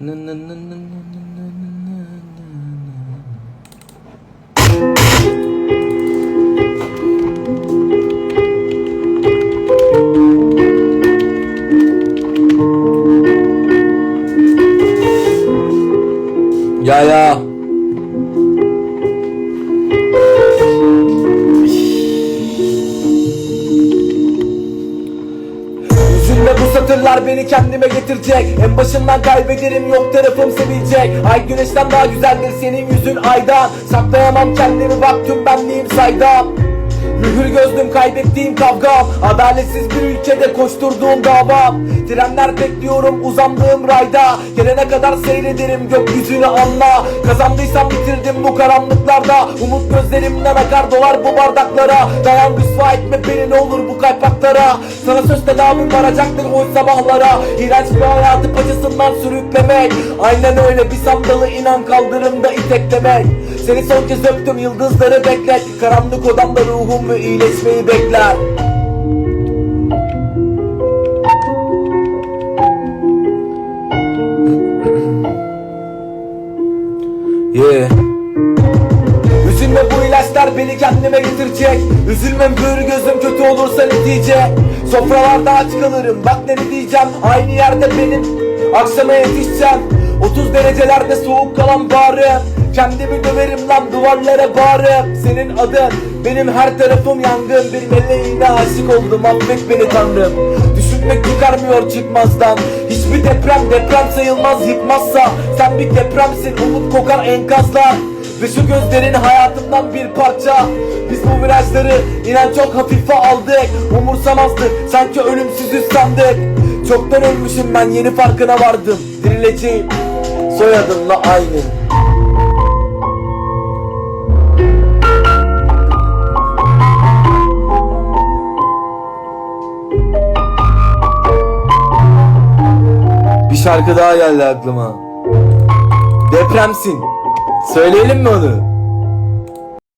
Nın nın nın nın nın nın. Ya ya. Üzülme bu satırlar beni kendime getirecek. En başından kaybederim yok tarafım sevilecek. Ay güneşten daha güzeldir senin yüzün aydan Saklayamam kendimi bak tüm benliğim saydam Mühür gözlüm kaybettiğim kavgam Adaletsiz bir ülkede koşturduğum davam Trenler bekliyorum uzandığım rayda. Gelene kadar seyrederim gökyüzünü anla. Kazandıysam bitirdim bu karanlıklarda. Umut gözlerimden akar dolar bu bardaklara. Dayan rüsva etme beni ne olur bu kaypaklara. Sana söz tedavim varacaktır o sabahlara. İğrenç bir hayatı paçasından sürüklemek. Aynen öyle bir sandalı inan kaldırımda iteklemek. Seni son kez öptüm yıldızları beklet. Karanlık odamda ruhum ve iyileşmeyi bekler? Yeah. Üzülme bu ilaçlar beni kendime getirecek. Üzülmem böğür gözüm kötü olursa netice Sofralarda aç kalırım bak ne diyeceğim? Aynı yerde benim akşama yetişeceğim. 30 derecelerde soğuk kalan bağrım. Kendimi döverim lan duvarlara bağrım. Senin adın benim her tarafım yangın Bir meleğine aşık oldum. Affet beni tanrım. Düşünmek çıkarmıyor çıkmazdan. Hiçbir deprem deprem sayılmaz yıkmazsa Sen bir depremsin. Umut kokar enkazlar ve şu gözlerin hayatımdan bir parça. Biz bu virajları inan çok hafife aldık. Umursamazdık sanki ölümsüzüz sandık Çoktan ölmüşüm ben yeni farkına vardım. Dirileceğim soyadımla aynı şarkı daha geldi aklıma Depremsin Söyleyelim mi onu?